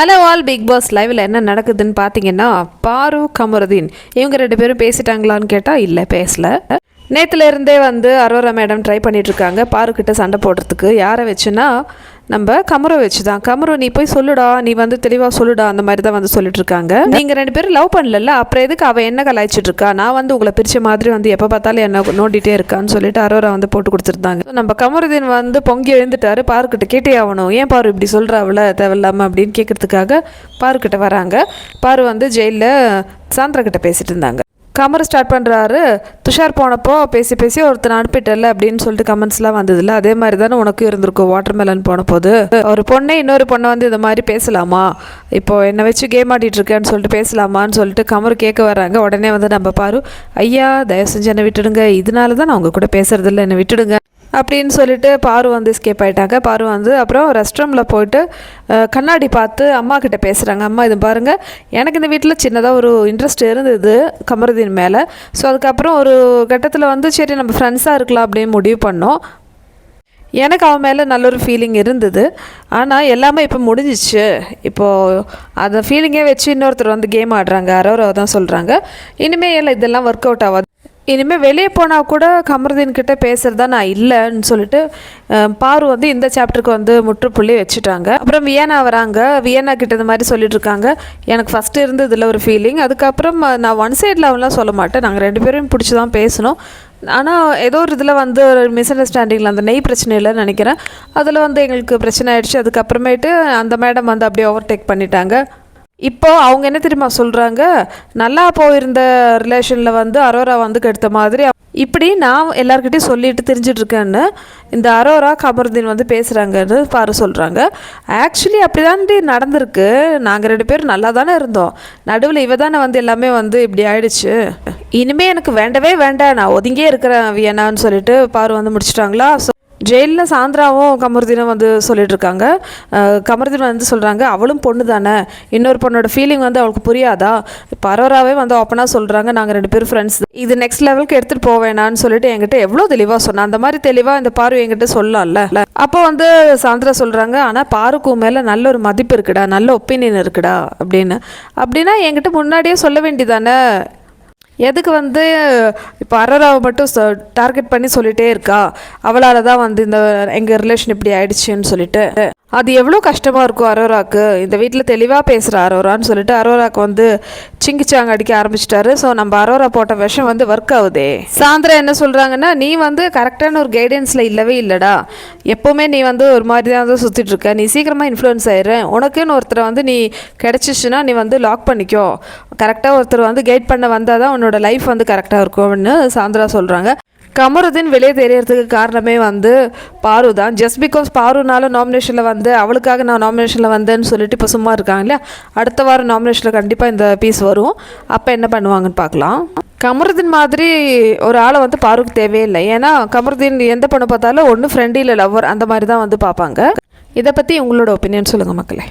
Hello all big pass லைவில் என்ன நடக்குதுன்னு பார்த்தீங்கன்னா பாரு கமருதீன். இவங்க ரெண்டு பேரும் பேசிட்டாங்களான்னு கேட்டால் இல்லை பேசலை. நேற்றுலேருந்தே இருந்தே வந்து அரோரா மேடம் ட்ரை பண்ணிகிட்ருக்காங்க பாரு கிட்ட சண்டை போடுறதுக்கு. யாரை வச்சுன்னா நம்ம கமரை வச்சு தான் கமரு நீ போய் சொல்லுடா நீ வந்து தெளிவாக சொல்லுடா அந்த மாதிரி தான் வந்து சொல்லிட்டு இருக்காங்க நீங்கள் ரெண்டு பேரும் லவ் பண்ணல அப்புறம் எதுக்கு அவள் என்ன கலாய்ச்சிட்டு இருக்கா நான் வந்து உங்களை பிரிச்ச மாதிரி வந்து எப்போ பார்த்தாலும் என்ன நோண்டிட்டே இருக்கான்னு சொல்லிட்டு அரோரா வந்து போட்டு கொடுத்துருந்தாங்க. நம்ம கமருதீன் வந்து பொங்கி எழுந்துட்டாரு. பாருக்கிட்ட கேட்டே ஆகணும். ஏன் பாரு இப்படி சொல்கிற அவளை தேவையில்லாம அப்படின்னு கேட்கறதுக்காக பாருக்கிட்ட வராங்க. பாரு வந்து ஜெயிலில் சாந்திரா கிட்ட பேசிட்டு இருந்தாங்க. கமர் ஸ்டார்ட் பண்ணுறாரு துஷார் போனப்போ பேசி பேசி ஒருத்தன் அனுப்பிட்டல அப்படின்னு சொல்லிட்டு கமெண்ட்ஸ்லாம் வந்ததில்ல அதே மாதிரி தானே உனக்கும் இருந்திருக்கும் வாட்டர் மெலன் போன போது ஒரு பொண்ணை இன்னொரு பொண்ணை வந்து இந்த மாதிரி பேசலாமா? இப்போ என்னை வச்சு கேம் ஆடிட்டு இருக்கேன்னு சொல்லிட்டு பேசலாமான்னு சொல்லிட்டு கமர் கேட்க வராங்க உடனே வந்து நம்ம பாரு ஐயா தயவு செஞ்சு என்னை விட்டுடுங்க. இதனால தான் நான் உங்கள் கூட பேசுறதில்ல. என்னை விட்டுடுங்க. அப்படின்னு சொல்லிட்டு பாரு வந்து ஸ்கேப் ஆகிட்டாங்க பாரு வந்து அப்புறம் ரெஸ்ட் ரூமில் போயிட்டு கண்ணாடி பார்த்து அம்மா கிட்ட பேசுகிறாங்க அம்மா இது பாருங்கள் எனக்கு இந்த வீட்டில் சின்னதாக ஒரு இன்ட்ரெஸ்ட் இருந்தது கமருதீன் மேலே. ஸோ அதுக்கப்புறம் ஒரு கட்டத்தில் வந்து சரி நம்ம ஃப்ரெண்ட்ஸாக இருக்கலாம் அப்படின்னு முடிவு பண்ணோம். எனக்கு அவன் மேலே நல்ல ஒரு ஃபீலிங் இருந்தது. ஆனால் எல்லாமே இப்போ முடிஞ்சிச்சு. இப்போது அந்த ஃபீலிங்கே வச்சு இன்னொருத்தர் வந்து கேம் ஆடுறாங்க. அரோரோ தான் சொல்கிறாங்க இனிமேல் எல்லாம் இதெல்லாம் ஒர்க் அவுட் ஆகாது இனிமேல் வெளியே போனால் கூட கமருதீன் கிட்டே பேசுகிறதா நான் இல்லைன்னு சொல்லிட்டு பாரு வந்து இந்த சாப்டருக்கு வந்து முற்றுப்புள்ளி வச்சுட்டாங்க. அப்புறம் வியனா வராங்க. வியனா கிட்ட இந்த மாதிரி சொல்லிட்டு இருக்காங்க. எனக்கு ஃபஸ்ட்டு இருந்ததில் ஒரு ஃபீலிங் அதுக்கப்புறம் நான் ஒன் சைடில் அவன்லாம் சொல்ல மாட்டேன். நாங்கள் ரெண்டு பேரும் பிடிச்சி தான் பேசணும். ஆனால் ஏதோ ஒரு இதில் வந்து ஒரு மிஸ் அண்டர்ஸ்டாண்டிங்கில் அந்த நெய் பிரச்சனை இல்லைன்னு நினைக்கிறேன். அதில் வந்து எங்களுக்கு பிரச்சனை ஆகிடுச்சு அதுக்கப்புறமேட்டு அந்த மேடம் வந்து அப்படியே ஓவர்டேக் பண்ணிட்டாங்க. இப்போ அவங்க என்ன தெரியுமா சொல்கிறாங்க நல்லா போயிருந்த ரிலேஷனில் வந்து அரோரா வந்து கெடுத்த மாதிரி. இப்படி நான் எல்லாருக்கிட்டையும் சொல்லிட்டு தெரிஞ்சிட்டு இருக்கேன்னு இந்த அரோரா கமருதீன் வந்து பேசுகிறாங்கன்னு பாரு சொல்கிறாங்க ஆக்சுவலி அப்படி தாண்டி நடந்திருக்கு. நாங்கள் ரெண்டு பேரும் நல்லா தானே இருந்தோம். நடுவில் இவ தானே வந்து எல்லாமே வந்து இப்படி ஆயிடுச்சு. இனிமேல் எனக்கு வேண்டவே வேண்டாம். நான் ஒதுங்கியே இருக்கிறேன் வியனான்னு சொல்லிட்டு பாரு வந்து முடிச்சிட்டாங்களா? ஸோ ஜெயிலில் சாந்திராவும் கமருதீனும் வந்து சொல்லிட்டு இருக்காங்க. கமருதீன் வந்து சொல்கிறாங்க அவளும் பொண்ணு தானே. இன்னொரு பொண்ணோட ஃபீலிங் வந்து அவளுக்கு புரியாதா? பரோராவே வந்து ஓப்பனாக சொல்கிறாங்க நாங்கள் ரெண்டு பேரும் ஃப்ரெண்ட்ஸ் இது நெக்ஸ்ட் லெவலுக்கு எடுத்துகிட்டு போவேணான்னு சொல்லிட்டு என்கிட்ட எவ்வளோ தெளிவாக சொன்னா அந்த மாதிரி தெளிவாக இந்த பாரு என்கிட்ட சொல்லலாம்ல. அப்போ வந்து சாந்திரா சொல்கிறாங்க ஆனால் பாருக்கும் மேலே நல்ல ஒரு மதிப்பு இருக்குடா நல்ல ஒப்பீனியன் இருக்குடா. அப்படின்னு. அப்படின்னா என்கிட்ட முன்னாடியே சொல்ல வேண்டியதானே? எதுக்கு வந்து இப்போ அரோராவை மட்டும் டார்கெட் பண்ணி சொல்லிட்டே இருக்கா. அவளால் தான் வந்து இந்த எங்கள் ரிலேஷன் இப்படி ஆயிடுச்சுன்னு சொல்லிட்டு. அது எவ்வளோ கஷ்டமாக இருக்கும் அரோராக்கு. இந்த வீட்டில் தெளிவாக பேசுகிற அரோரான்னு சொல்லிட்டு அரோராக்கு வந்து சிங்கிச்சாங்க அடிக்க ஆரம்பிச்சிட்டாரு. ஸோ நம்ம அரோரா போட்ட விஷம் வந்து ஒர்க் ஆகுதே சாயந்தரம் என்ன சொல்கிறாங்கன்னா நீ வந்து கரெக்டான ஒரு கைடன்ஸில் இல்லவே இல்லைடா. எப்போவுமே நீ வந்து ஒரு மாதிரி தான் வந்து சுற்றிட்டு இருக்க. நீ சீக்கிரமாக இன்ஃப்ளூயன்ஸ் ஆயிரு. உனக்குன்னு ஒருத்தரை வந்து நீ கிடச்சிச்சுன்னா நீ வந்து லாக் பண்ணிக்கோ. கரெக்டாக ஒருத்தர் வந்து கைட் பண்ண வந்தால் தான் உன்னோட லைஃப் வந்து கரெக்டாக இருக்கும்னு சாந்திரா சொல்கிறாங்க கமருதீன் வெளியே தெரியறதுக்கு காரணமே வந்து பாரு தான். ஜஸ்ட் பிகாஸ் பாருனால நாமினேஷனில் வந்து அவளுக்காக நான் நாமினேஷனில் வந்தேன்னு சொல்லிட்டு இப்போ சும்மா இருக்காங்க இல்லையா? அடுத்த வாரம் நாமினேஷனில் கண்டிப்பாக இந்த பீஸ் வரும். அப்போ என்ன பண்ணுவாங்கன்னு பார்க்கலாம். கமருதீன் மாதிரி ஒரு ஆளை வந்து பாருக்கு தேவையில்லை. ஏன்னா கமருதீன் எந்த பண்ண பார்த்தாலும் ஒன்று ஃப்ரெண்டு இல்லை லவ்வர் அந்த மாதிரி தான் வந்து பார்ப்பாங்க. இதை பற்றி உங்களோட ஒப்பீனியன் சொல்லுங்கள் மக்களே.